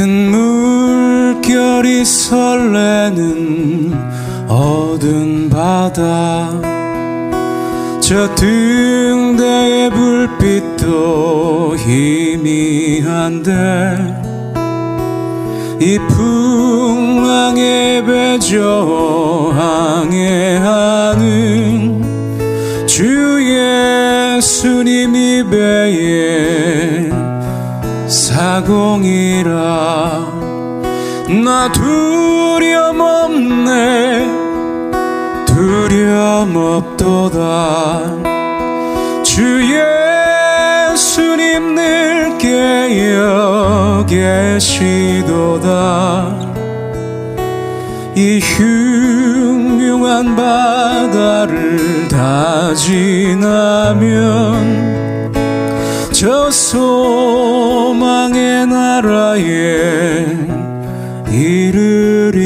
큰 물결이 설레는 어두운 바다. 저 등대의 불빛도 희미한데 이 풍랑에 배저 항해 하는 주 예수님 이 배에 사공이라 나 두려움 없네 두려움 없도다. 주 예수님 늘 깨어 계시도다. 이 흉흉한 바다를 다 지나면 저 소망의 나라에 이르리